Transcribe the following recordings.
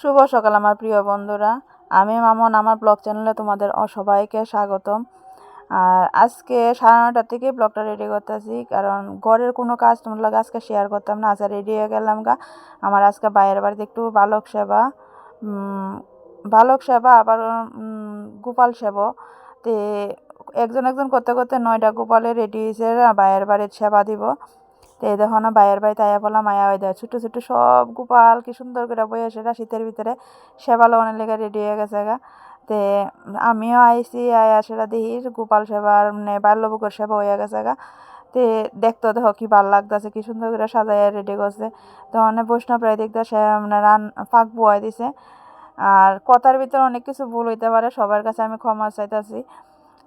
শুভ সকাল আমার প্রিয় বন্ধুরা। আমি মামন, আমার ব্লগ চ্যানেলে তোমাদের সবাইকে স্বাগতম। আর আজকে সাড়ে নটার থেকে ব্লগটা রেডি করতেছি, কারণ ঘরের কোনো কাজ তোমার লগে আজকে শেয়ার করতাম না আজকে রেডি হয়ে গেলাম গা। আমার আজকে বাইরের বাড়িতে একটু বালক সেবা বালক সেবা, আবার গোপাল সেবা। তে একজন একজন করতে করতে নয়টা গোপালে রেডি হয়েছে, বাইরের বাড়ির সেবা দিব। তো এই দেখো না, বাইরের বাড়িতে আয়া বললাম, আয়া ওই দেয় ছোটো ছোটো সব গোপাল কি সুন্দর করে বয়ে সেটা শীতের ভিতরে। সেবা লওয়ানোর লেগে রেডি হয়ে গেছে গা। তে আমিও আইসি আয়া সেটা দেখি, গোপাল সেবার মানে বাল্যবুকের সেবা হয়ে গেছে গা। তে দেখতো দেখো কি ভালো লাগতেছে, কি সুন্দর করে সাজাইয়া রেডি করছে। তো মানে বৈষ্ণব রায় দেখতে সে মানে রান, ফাঁক বয় দিছে। আর কথার ভিতরে অনেক কিছু ভুল হইতে পারে, সবার কাছে আমি ক্ষমা চাইতেছি।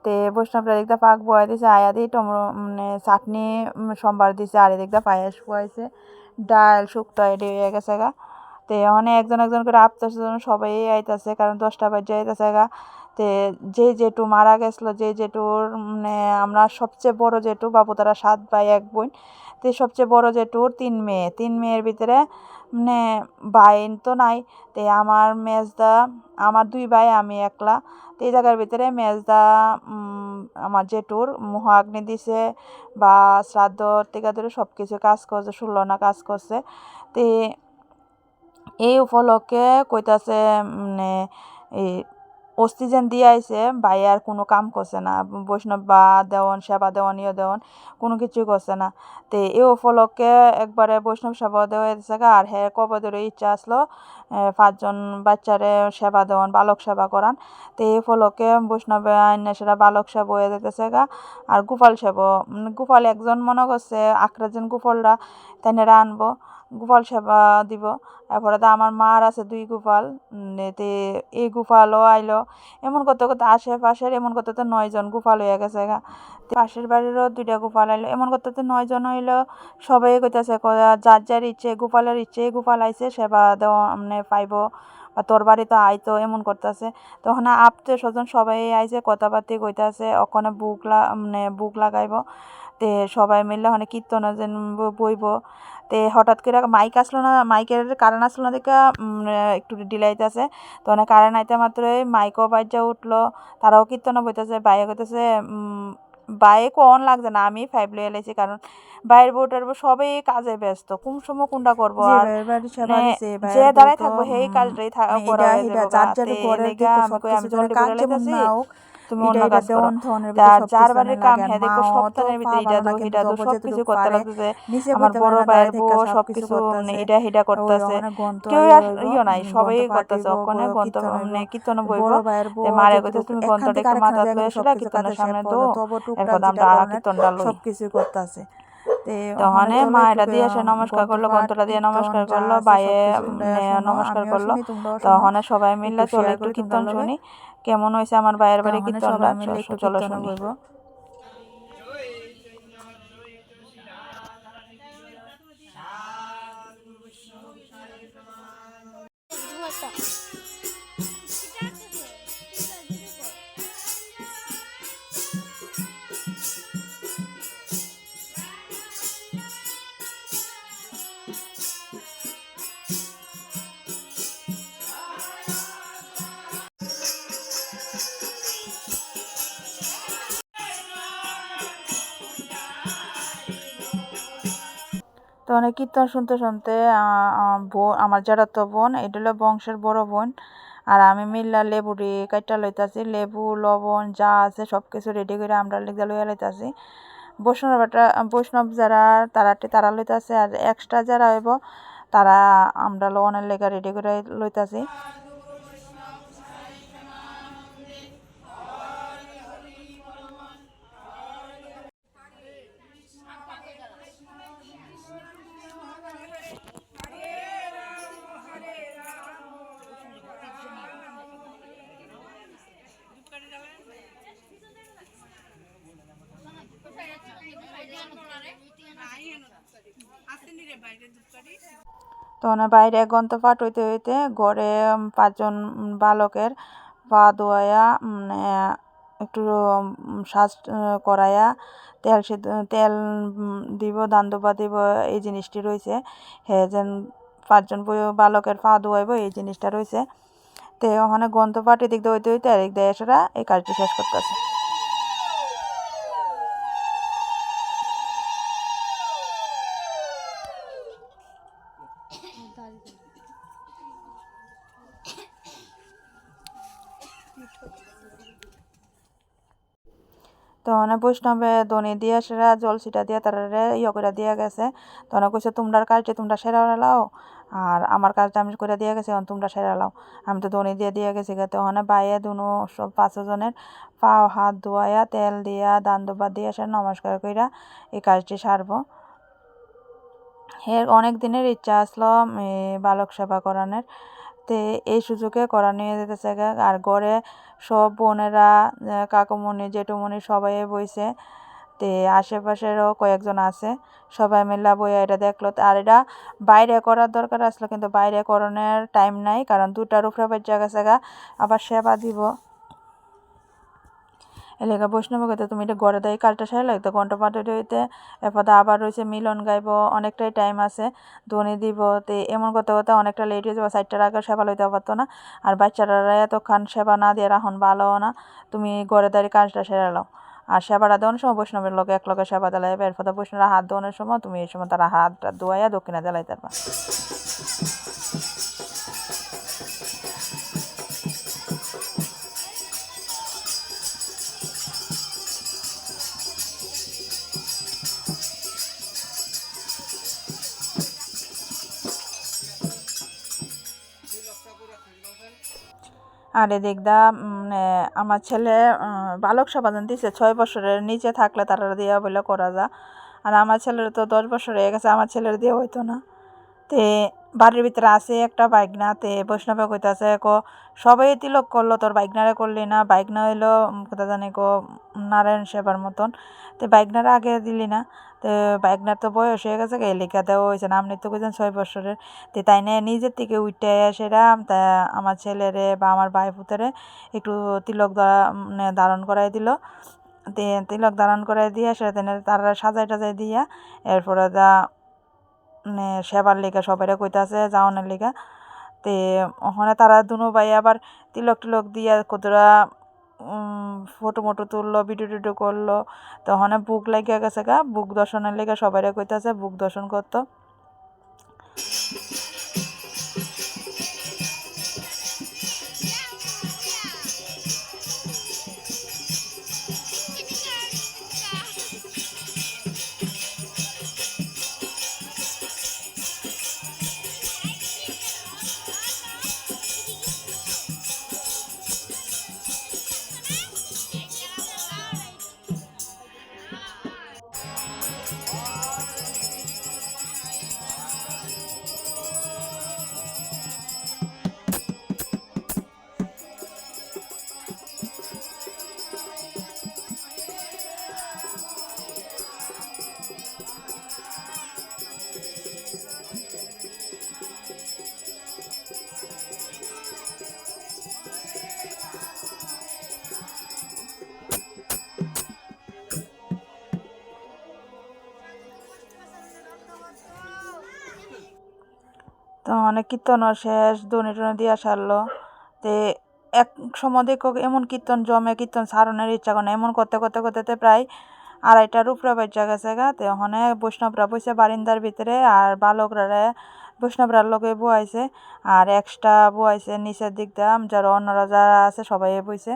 তে বৈষ্ণবরা দেখতে পাক বয় দিছে আয়া দিয়ে টমরো মানে চাটনি সম্বার দিছে, আর দেখতে পায়েস বয়াইছে, ডাল, শুক্তো এডি হয়ে গেছে গা। তে অনেক একজন একজন করে আপতাছে সবাই আইতাছে, কারণ দশটা বাজে আইতাছে গা। তে যে জেঠু মারা গেছিল, যে জেঠুর মানে আমরা সবচেয়ে বড় জেঠু বাবু তারা সাত ভাই, এক বোন, তে সবচেয়ে বড় জেঠুর তিন মেয়ে। তিন মেয়ের ভিতরে মানে বাইন তো নাই, তে আমার মেজদা, আমার দুই ভাই, আমি একলা। তো এই জায়গার ভিতরে মেজদা আমার জেঠুর মহাগ্নি দিছে বা শ্রাদ্ধ থেকে ধরে সব কিছু কাজ করছে ষোলো না কাজ করছে। তে এই উপলক্ষে কইতাছে মানে এই অক্সিজেন দিয়ে আইছে, ভাই আর কোনো কাম করছে না, বৈষ্ণব বা দেওয়ান, সেবা দেওয়ান ইয়ে দেওয়ান, কোনো কিছুই করছে না। তে এই উপলক্ষে একবারে বৈষ্ণব সেবা দেওয়া আর হ্যাঁ কবদের ইচ্ছা আসলো পাঁচজন বাচ্চারে সেবা দেওয়ান, বালক সেবা করান। তো এই ফলকে বৈষ্ণবে আইন সেটা বালক সেবা হয়ে যেতেছে গা। আর গোপাল সেবা গোপাল একজন মনে করছে আখরাজন গোপালরা তাইনেরা আনব, গোপাল সেবা দিব। এরপরে তো আমার মার আছে দুই গোপাল এতে এই গোপালও আইলো। এমন করতে করতে আশেপাশের, এমন করতে তো নয়জন গোপাল হয়ে গেছে গা। তো পাশের বাড়িরও দুইটা গোপাল আইলো। এমন করতে তো নয়জন হইল। সবাই কইতাছে যার যার ইচ্ছে, গোপালের ইচ্ছে, গোপাল আইছে সেবা দেওয়া মানে পাইব বা তোর বাড়ি তো আইতো এমন করতেছে। তখন আত্মীয় স্বজন সবাই আইছে কথাবার্তি কইতাছে ওখানে বুক মানে বুক লাগাইব। তে সবাই মিললে ওখানে কীর্তন যেন বইব। তে হঠাৎ করে মাইক আসলো না, মাইকের কারেন্ট আসলো না দেখে একটু ডিলাইতেছে তো অনেক কারেন্ট আইতে মাত্রই মাইকও বাজ্যা উঠল, তারাও কীর্তন বইতেছে, বাইরে কইতেছে বাইক অন লাগছে না আমি ফাইভ লয়ে এলাইছি কারণ বাইরের বউ টাইর বউ সবাই কাজে ব্যস্ত কোন সময় কোনটা করব আর যে দাঁড়ায় থাকব সেই কাজটাই করা হয়ে দিকে আমি সবকিছু তুমি এটা অন্য এটা কাজ করো। তার তা সবকিছু আনে কাম হ্যাঁ দেখো সপ্তাহের ভিতরে এটা ইটা ভালো দো না, দো সব কিছু করতে লাগতেছে আমার বড় ভাইয়ের বউ সব সবকিছু। এটা হেটা করতেছে। কেউ আর ইয়ে নাই সবাই করতেছে অকনে গন্ত। মানে কীর্তন বইব তে মারে যতটুকু তুমি গন্তটা একটু মাথা তুলে সেটা কীর্তনের সামনে টুকটাক এরপর আমরা কীর্তনটা লই সবকিছু করতাছে। তে তখনে মায়েরা মা এটা দিয়ে এসে নমস্কার করল গন্তটা দিয়ে নমস্কার করল বাইয়ে মানে নমস্কার করল। তখন সবাই মিললে চলে একটু কীর্তন শুনি। কেমন হয়েছে আমার বাইয়ের বাড়ি কীর্তন কীর্তনটা? সবাই মিলে চলো শুনি। অনেক কীর্তন শুনতে শুনতে আমার যারা তো বোন, এটা হলো বংশের বড় বোন। আর আমি মিল্লা লেবু রে কাইটা লইতাছি, লেবু, লবণ যা আছে সব কিছু রেডি করে আমরা লেগে লইয়া লইতাছি। বৈষ্ণবটা বৈষ্ণব যারা, তারা তারা লইতাছে, আর এক্সট্রা যারা হইব, তারা আমরা লোনের লেগা রেডি করে লইতাছি। তখন বাইরে ঘণ্টা পাঠ হইতে হইতে ঘরে পাঁচজন বালকের পা মানে একটু সাজ করাইয়া তেল সিদ্ধ তেল দিব দান দুবা, এই জিনিসটি রয়েছে হে, যেন পাঁচজন বালকের পা ধোয়াইব, এই জিনিসটা রয়েছে তো, ওখানে গন্ধ পাটি দিক দিয়ে হইতে হইতে এদিক দিয়ে এই কাজটি শেষ করতেছে। তখন বৈষ্ণবে দনি দিয়ে সেরা, জল ছিটা দিয়ে তারা ইয়ে করে দিয়ে গেছে। তখন কইছে তোমরা কাজটি তোমরা সেরা লাও। আর আমার কাজটা আমি করে দিয়ে গেছি, এখন তোমরা সেরা লাও। আমি তো দনি দিয়ে দিয়ে গেছি গে তখন বাইয়ে দুনো সব পাঁচজনের পা হাত ধোয়াইয়া তেল দিয়া, দান দুবা দিয়ে সে নমস্কার কইরা এই কাজটি সারবো। এর অনেক দিনের ইচ্ছা আসলো বালক সেবা করানোর। তে এই সুযোগে করা নিয়ে যেতেছে গা। আর ঘরে সব বোনেরা কাকুমণি, জেঠুমণি সবাই বইছে। তে আশেপাশেরও কয়েকজন আছে। সবাই মিল্লা বইয়া এটা দেখল। আর এটা বাইরে করার দরকার আসলো, কিন্তু বাইরে করণের টাইম নাই, কারণ দুটার উপরে জায়গা গেছে গা। আবার সেবা দিব। এলাকা বৈষ্ণব কইতে তুমি এটা গড়ে দেয় কালটা সারা লাগতো। ঘণ্টা পাটে হইতে এরপর আবার রয়েছে, মিলন গাইব, অনেকটাই টাইম আছে, ধ্বনি দিব, তে এমন করতে করতে অনেকটা লেট হয়ে যাবে, চারটার আগে সেবা লইতে পারতো না। আর বাচ্চারা এতক্ষণ সেবা না দিয়ে রাখুন ভালো না, তুমি ঘরে দাঁড়িয়ে কাজটা সেরা লাও আর সেবাটা দেওয়ার সময় বৈষ্ণবের লোক এক লোকের সেবা দিলাই এরপর বৈষ্ণবের হাত ধোয়ানোর সময় তুমি এই সময় তারা হাতটা ধোয়াইয়া দক্ষিণে দিলাই তারপর আর এদিক দা উম, এ, আমার ছেলে বালক সমাধান দিছে ছয় বছরের নিচে থাকলে তারা দিয়া বলে করা যা। আর আমার ছেলের তো দশ বছর হয়ে গেছে আমার ছেলের দিয়ে হইতো না। তে বাড়ির ভিতরে আছে, একটা বাইকনা তে বৈষ্ণবে কইতাছে, কো, সবাই তিলক করল, তোর বাইকনারে করলি না, বাইকনা হইল কোথা জানি, কো নারায়ণ সেবার মতন। তো বাইকনারে আগে দিলি না, তো বাইকনার তো বয়স হয়ে গেছে এলিকা দেওয়া হয়েছে না আপনি তো কইছেন ছয় বছরের। তে তাই নিয়ে নিজের থেকে উঠে সেরা তা আমার ছেলেরে বা আমার ভাই পুতরে একটু তিলক ধারণ করাই দিল। তিলক ধারণ করাই দিয়া সেটা তারা সাজাই টাজাই দিয়া, এরপরে দা সেবার লেগে সবাইরে কইতাছে, যাওনের লেগে। তে ওখানে তারা দুনো ভাই আবার তিলক টিলক দিয়ে কতরা ফটো মোটো তুললো ভিডিও টিডিও করল। তো ওখানে বুক লাগিয়া গেছে গা, বুক দর্শনের লেগে সবাইরে কইতাছে, বুক দর্শন করতো। অনেক কীর্তনও শেষ, দনি টনি দিয়া সারলো। তে এক সময় দেখো এমন কীর্তন জমে, কীর্তন সারণের ইচ্ছা করে এমন করতে করতে করতে প্রায় আড়াইটার উপরে বাজ্যা গেছে গা। তো ওখানে বৈষ্ণবরা বসে বারিন্দার ভিতরে আর বালকরা বৈষ্ণবরার লগে বুয়াইছে। আর এক্সট্রা বুয়াইছে নিচের দিক যারা অন্যরা যারা আছে সবাই বইছে।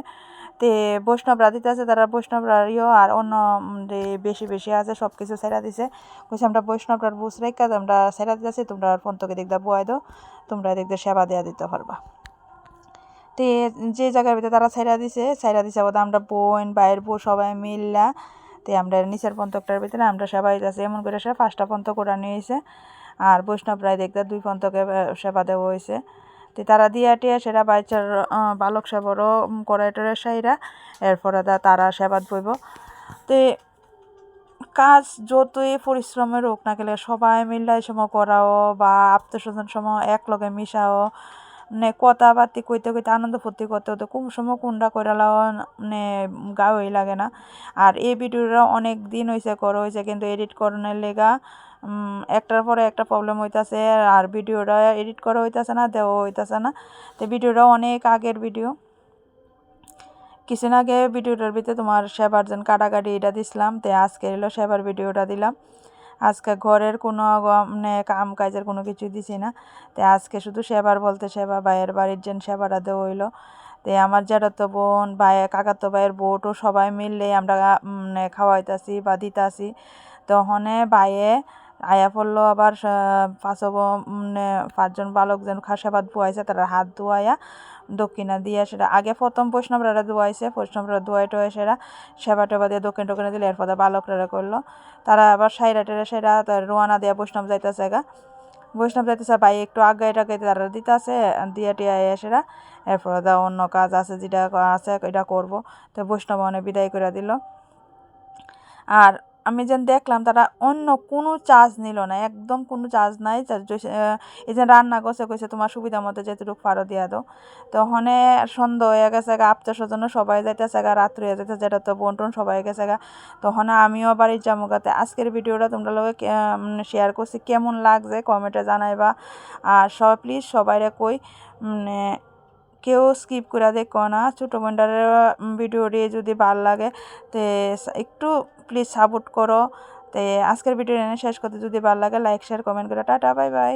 তে বৈষ্ণবরা দিতে আছে তারা বৈষ্ণবরা ইয়ে আর অন্য যে বেশি বেশি আছে সব কিছু ছেড়া দিছে। কইছে, আমরা বৈষ্ণবরার বুঝ রেখা আমরা ছেড়া দিতেছি, তোমরা পন্তকে দিক দা বুয়াই দাও, তোমরা দিয়ে সেবা দেওয়া দিতে পারবা। তে যে জায়গার ভিতরে তারা ছাইরা দিছে ছাইরা দিছে আবার আমরা বোন বাইরের বউ সবাই মিললা, তে আমরা নিচের পন্তকটার ভিতরে আমরা সবাই যাচ্ছি এমন করে সে পাঁচটা পন্ত করে নিয়েছে, আর বৈষ্ণব রায় দেখতে দুই পন্তকে সেবা দেওয়া হয়েছে তে তারা দিয়া টিয়া সেরা বাচ্চার আহ, বালক সেবরও করাই টরে সাইরা এরপরে তারা সেবাত বইব। তে কাজ যতই পরিশ্রমের হোক না গেলে সবাই মিলে এই সময় করাও বা আত্মস্বজন সময় এক লগে মিশাও মানে কথাবার্তি কইতে কইতে আনন্দ ফুর্তি করতে হতো কোন সময় কোনটা কইরালাও মানে গাওই লাগে না। আর এই ভিডিওটা অনেক দিন হয়েছে করা হয়েছে কিন্তু এডিট করানোর লেগা একটার পরে একটা প্রবলেম হইতাছে আর ভিডিওটা এডিট করা হইতাছে না, দেওয়া হইতাছে না। তো ভিডিওটা অনেক আগের ভিডিও কিছুদিন আগে ভিডিওটার ভিতরে তোমার সেবার যেন কাটাকাটি এটা দিছিলাম, তো আজকে এলো সেবার ভিডিওটা দিলাম। আজকে ঘরের কোনো মানে কাম কাজের কোনো কিছু দিছি না। তো আজকে শুধু সেবার বলতে সেবা ভাইয়ের বাড়ির যেন সেবাটা দেওয়া হইল। তো আমার জ্যাঠাতো বোন, ভাই, কাকাতো ভাইয়ের বোটও সবাই মিললে আমরা মানে খাওয়াইতাছি বা দিতাছি। তখনে ভাইয়ে আয়া পড়ল আবার পাঁচ মানে পাঁচজন বালক যেন খাসাবাদ ধুয়াইছে তারা হাত ধোয়াইয়া দক্ষিণা দিয়ে সেটা, আগে প্রথম বৈষ্ণবরা ধোয়াইছে, বৈষ্ণবরা ধোয়াই টোয়াই সেরা সেবা টেবা দিয়ে দক্ষিণ টক্ষিণে দিলে এরপরে বালকরা করল। তারা আবার সাইরা টেরা সেরা রোয়ানা দিয়া বৈষ্ণব যাইতেছে গা। বৈষ্ণব যাইতেছে, ভাই একটু আগাই টাগাই তারা দিতেছে, দিয়া টিয়া এসেরা এরপরে দা অন্য কাজ আছে, যেটা আছে, এটা করব। তো বৈষ্ণব অনেক বিদায় করে দিল। আর আমি যেন দেখলাম তারা অন্য কোনো চার্জ নিল না, একদম কোনো চার্জ নাই এই যে রান্না করছে, কইছে তোমার সুবিধা মতো যেটুকু পারো দিয়া দাও। তখন সন্ধ্যা হয়ে গেছে গা আত্মীয় স্বজন সবাই যাইতেছে গা, রাত্রি হয়ে যাইতেছে, যেটা তো বন্টন সবাই গেছে গা। তখন আমিও বাড়ির যাব গাতে আজকের ভিডিওটা তোমরা লোকে শেয়ার করছি, কেমন লাগছে কমেন্টে জানাইবা। আর সব প্লিজ সবাইরে কই মানে কেউ স্কিপ করে দেখো না। ছোটো বোনটার ভিডিওটি যদি ভালো লাগে, তে একটু প্লিজ সাপোর্ট করো। তে আজকের ভিডিও এনে শেষ করতে যদি ভালো লাগে লাইক শেয়ার কমেন্ট করে। Tata bye bye